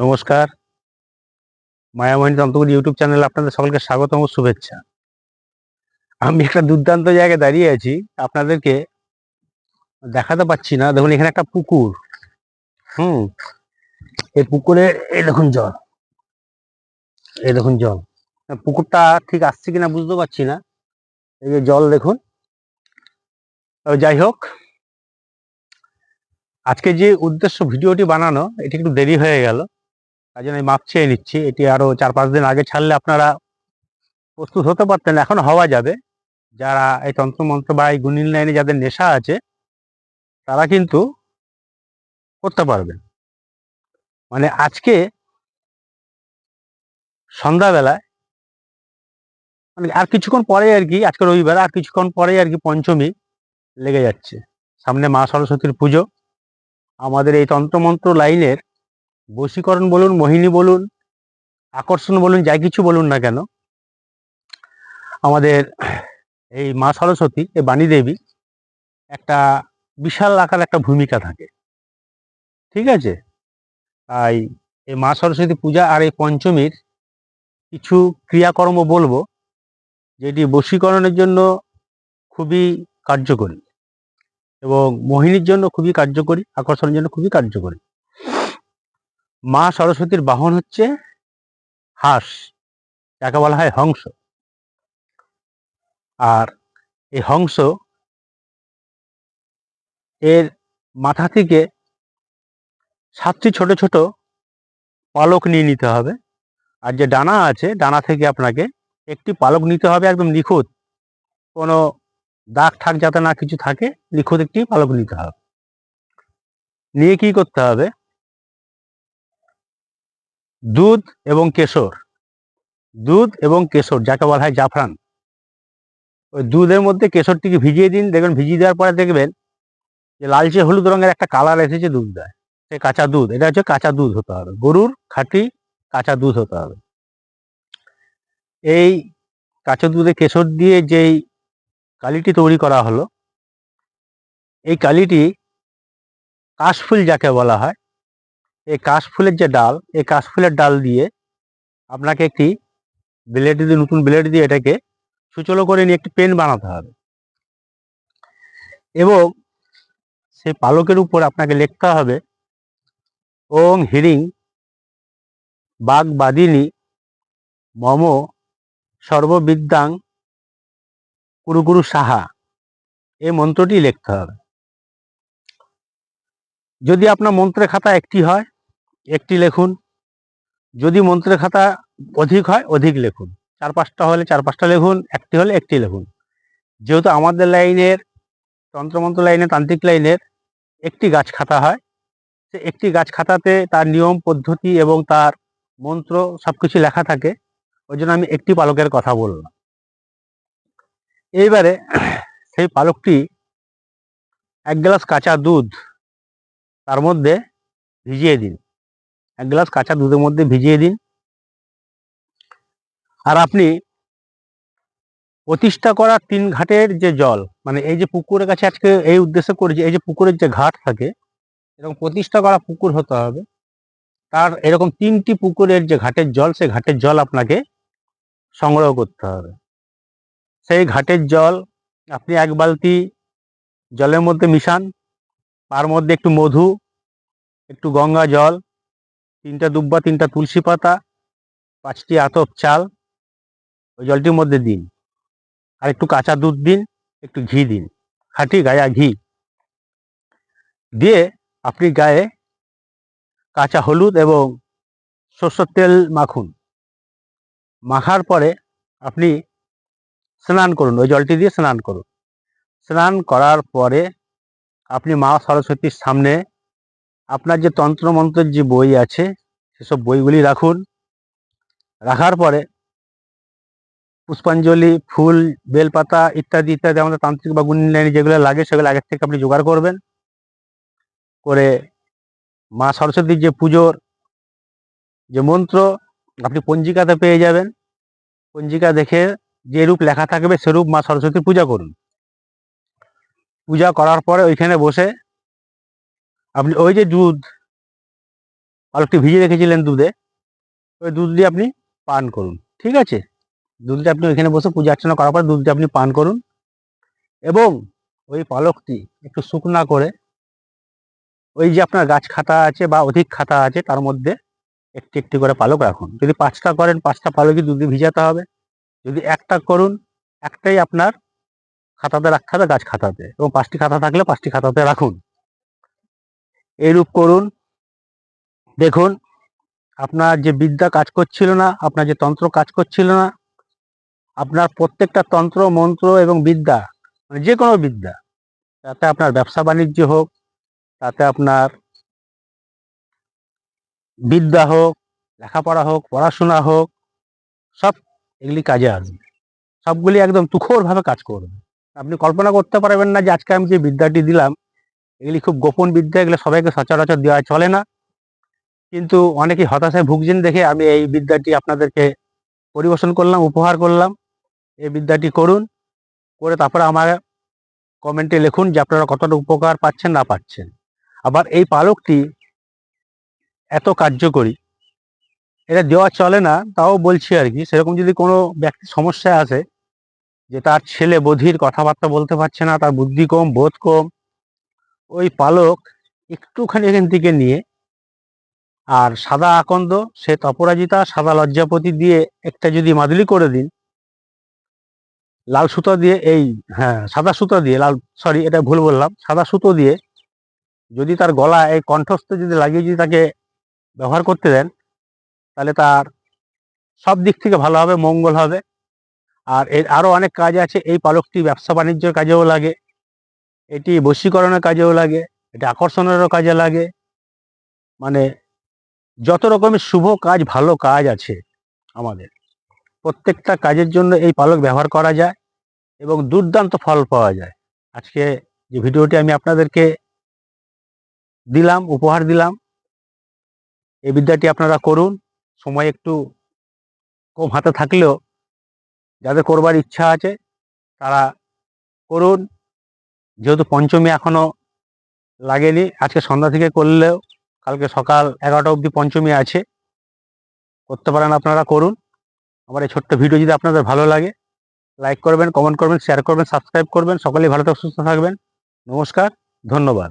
নমস্কার। মায়ামণি তন্ত্রগুলি ইউটিউব চ্যানেলে আপনাদের সকলকে স্বাগতম ও শুভেচ্ছা। আমি একটা দুর্দান্ত জায়গায় দাঁড়িয়ে আছি। আপনাদেরকে দেখাতে পাচ্ছি না। দেখুন, এখানে একটা পুকুর। হুম, এই পুকুরে, এই দেখুন জল। এই দেখুন জল। পুকুরটা ঠিক আসছে কিনা বুঝতে পারছি না। এই যে জল দেখুন। যাই হোক, আজকে যে উদ্দেশ্য ভিডিওটি বানানো, এটি একটু দেরি হয়ে গেল। তাই জন্য আমি মাপ চেয়ে নিচ্ছি। এটি আরও চার পাঁচ দিন আগে ছাড়লে আপনারা প্রস্তুত হতে পারতেন। এখন হওয়া যাবে। যারা এই তন্ত্রমন্ত্র বা এই গুণিন লাইনে যাদের নেশা আছে, তারা কিন্তু করতে পারবেন। মানে আজকে সন্ধ্যাবেলায় মানে আর কিছুক্ষণ পরে আর কি, আজকে রবিবার, আর কিছুক্ষণ পরেই আর কি পঞ্চমী লেগে যাচ্ছে। সামনে মা সরস্বতীর পুজো। আমাদের এই তন্ত্রমন্ত্র লাইনের বশীকরণ বলুন, মোহিনী বলুন, আকর্ষণ বলুন, যাই কিছু বলুন না কেন, আমাদের এই মা সরস্বতী, এই বাণী দেবী, একটা বিশাল আকার একটা ভূমিকা থাকে। ঠিক আছে? তাই এই মা সরস্বতী পূজা আর এই পঞ্চমীর কিছু ক্রিয়াকর্ম বলব, যেটি বশীকরণের জন্য খুবই কার্যকরী এবং মোহিনীর জন্য খুবই কার্যকরী, আকর্ষণের জন্য খুবই কার্যকরী। মা সরস্বতীর বাহন হচ্ছে হাঁস, যাকে বলা হয় হংস। আর এই হংস এর মাথা থেকে সাতটি ছোট ছোট পালক নিয়ে নিতে হবে। আর যে ডানা আছে, ডানা থেকে আপনাকে একটি পালক নিতে হবে একদম নিখুঁত। কোনো দাগ ঠাক যাতে না কিছু থাকে, নিখুঁত একটি পালক নিতে হবে। নিয়ে কি করতে হবে? দুধ এবং কেশর। দুধ এবং কেশর, যাকে বলা হয় জাফরান। ওই দুধের মধ্যে কেশরটিকে ভিজিয়ে দিন, দেখবেন ভিজিয়ে দেওয়ার পরে দেখবেন যে লালচে হলুদ রঙের একটা কালার এসেছে দুধ দেয় সে কাঁচা দুধ, এটা হচ্ছে কাঁচা দুধ হতে হবে। গরুর খাঁটি কাঁচা দুধ হতে হবে। এই কাঁচা দুধে কেশর দিয়ে যেই কালিটি তৈরি করা হলো, এই কালিটি কাশফুল যাকে বলা হয় এই কাশফুলের যে ডাল, এই কাশফুলের ডাল দিয়ে আপনাকে একটি ব্লেড দিয়ে, নতুন ব্লেড দিয়ে এটাকে সুচলো করে নিয়ে একটি পেন বানাতে হবে। এবং সেই পালকের উপর আপনাকে লিখতে হবে, ওং হিরিং বাঘ বাদিনী মম সর্ববিদ্যাং কুরুকুরু সাহা। এই মন্ত্রটি লিখতে হবে। যদি আপনার মন্ত্রের খাতা একটি হয়, একটি লিখুন। যদি মন্ত্রের খাতা অধিক হয়, অধিক লিখুন। চার পাঁচটা হলে চার পাঁচটা লিখুন, একটি হলে একটি লিখুন। যেহেতু আমাদের লাইনের, তন্ত্রমন্ত্র লাইনে তান্ত্রিক লাইনের একটি গাছ খাতা হয়, সে একটি গাছ খাতাতে তার নিয়ম, পদ্ধতি এবং তার মন্ত্র সব কিছু লেখা থাকে, ওই জন্য আমি একটি পালকের কথা বললাম। এইবারে সেই পালকটি এক গ্লাস কাঁচা দুধ তার মধ্যে ভিজিয়ে দিন। এক গ্লাস কাঁচা দুধের মধ্যে ভিজিয়ে দিন। আর আপনি প্রতিষ্ঠা করা তিন ঘাটের যে জল মানে এই যে পুকুরের কাছে আজকে এই উদ্দেশ্যে করেছি এই যে পুকুরের যে ঘাট থাকে, এরকম প্রতিষ্ঠা করা পুকুর হতে হবে। তার এরকম তিনটি পুকুরের যে ঘাটের জল, সেই ঘাটের জল আপনাকে সংগ্রহ করতে হবে। সেই ঘাটের জল আপনি এক বালতি জলের মধ্যে মিশান তার মধ্যে একটু মধু, একটু গঙ্গা জল, তিনটা দুব্বা, তিনটা তুলসী পাতা, পাঁচটি আতপ চাল, ওই জলটির মধ্যে দিন। আর একটু কাঁচা দুধ দিন, একটু ঘি দিন। খাঁটি গায়া ঘি। দিয়ে আপনি গায়ে কাঁচা হলুদ এবং সর্ষের তেল মাখুন। মাখার পরে আপনি স্নান করুন। ওই জলটি দিয়ে স্নান করুন। স্নান করার পরে আপনি মা সরস্বতীর সামনে আপনার যে তন্ত্রমন্ত্রের যে বই আছে, সেসব বইগুলি রাখুন। রাখার পরে পুষ্পাঞ্জলি, ফুল, বেলপাতা ইত্যাদি ইত্যাদি আমাদের তান্ত্রিক বা গুণী লাইনে যেগুলো লাগে, সেগুলো আগের থেকে আপনি জোগাড় করবেন। করে মা সরস্বতীর যে পুজোর যে মন্ত্র, আপনি পঞ্জিকাতে পেয়ে যাবেন। পঞ্জিকা দেখে যে রূপ লেখা থাকবে, সেরূপ মা সরস্বতীর পূজা করুন। পূজা করার পরে ওইখানে বসে আপনি ওই যে দুধ পালকটি ভিজিয়ে রেখেছিলেন দুধে, ওই দুধ দিয়ে আপনি পান করুন, ঠিক আছে? দুধটা আপনি ওইখানে বসে পূজা অর্চনা করার পর দুধটা আপনি পান করুন এবং ওই পালকটি একটু শুকনা করে ওই যে আপনার গাছ খাতা আছে বা অধিক খাতা আছে তার মধ্যে একটি একটি করে পালক রাখুন। যদি পাঁচটা করেন, পাঁচটা পালকই দুধে ভিজাতে হবে। যদি একটা করুন, একটাই আপনার খাতাতে রাখতে হবে, গাছ খাতাতে। এবং পাঁচটি খাতা থাকলে পাঁচটি খাতাতে রাখুন। এইরূপ করুন। দেখুন, আপনার যে বিদ্যা কাজ করছিল না, আপনার যে তন্ত্র কাজ করছিল না, আপনার প্রত্যেকটা তন্ত্র, মন্ত্র এবং বিদ্যা মানে যে কোনো বিদ্যা, তাতে আপনার ব্যবসা বাণিজ্য হোক, তাতে আপনার বিদ্যা হোক, লেখাপড়া হোক, পড়াশোনা হোক, সব এগুলি কাজে আসবে। সবগুলি একদম তুখোরভাবে কাজ করবে। আপনি কল্পনা করতে পারবেন না যে আজকে আমি যে বিদ্যাটি দিলাম, এগুলি খুব গোপন বিদ্যা, এগুলো সবাইকে সচরাচর দেওয়া চলে না। কিন্তু অনেকেই হতাশায় ভুগছেন দেখে আমি এই বিদ্যাটি আপনাদেরকে পরিবেশন করলাম, উপহার করলাম। এই বিদ্যাটি করুন, করে তারপরে আমার কমেন্টে লিখুন যে আপনারা কতটা উপকার পাচ্ছেন, না পাচ্ছেন। আবার এই পালকটি এত কার্যকরী, এটা দেওয়া চলে না, তাও বলছি আর কি, সেরকম যদি কোনো ব্যক্তি সমস্যা আসে যে তার ছেলে বধির কথাবার্তা বলতে পারছে না, তার বুদ্ধি কম, বোধ কম। ওই পালক একটুখানি এখান থেকে নিয়ে আর সাদা আকন্দ, সে তপরাজিতা, সাদা লজ্জাপতি দিয়ে একটা যদি মাদুলি করে দিন, লাল সুতো দিয়ে এই হ্যাঁ সাদা সুতো দিয়ে, লাল সরি এটা ভুল বললাম, সাদা সুতো দিয়ে যদি তার গলা এই কণ্ঠস্থ যদি লাগিয়ে যদি তাকে ব্যবহার করতে দেন, তাহলে তার সব দিক থেকে ভালো হবে, মঙ্গল হবে। আর এর আরও অনেক কাজ আছে। এই পালকটি ব্যবসা বাণিজ্যের কাজেও লাগে। এটি বশীকরণের কাজেও লাগে। এটি আকর্ষণেরও কাজে লাগে। মানে যত রকমের শুভ কাজ, ভালো কাজ আছে আমাদের। প্রত্যেকটা কাজের জন্য এই পালক ব্যবহার করা যায় এবং দুর্দান্ত ফল পাওয়া যায়। আজকে যে ভিডিওটি আমি আপনাদেরকে দিলাম, উপহার দিলাম, এই বিদ্যাটি আপনারা করুন। সময় একটু কম হাতে থাকলেও যাদের করবার ইচ্ছা আছে, তারা করুন। যেহেতু পঞ্চমী এখনও লাগেনি, আজকে সন্ধ্যা থেকে করলেও কালকে সকাল এগারোটা অবধি পঞ্চমী আছে। করতে পারেন আপনারা, করুন। আমার এই ছোট্ট ভিডিও যদি আপনাদের ভালো লাগে, লাইক করবেন, কমেন্ট করবেন, শেয়ার করবেন, সাবস্ক্রাইব করবেন। সকলেই ভালো থাকবেন, সুস্থ থাকবেন। নমস্কার, ধন্যবাদ।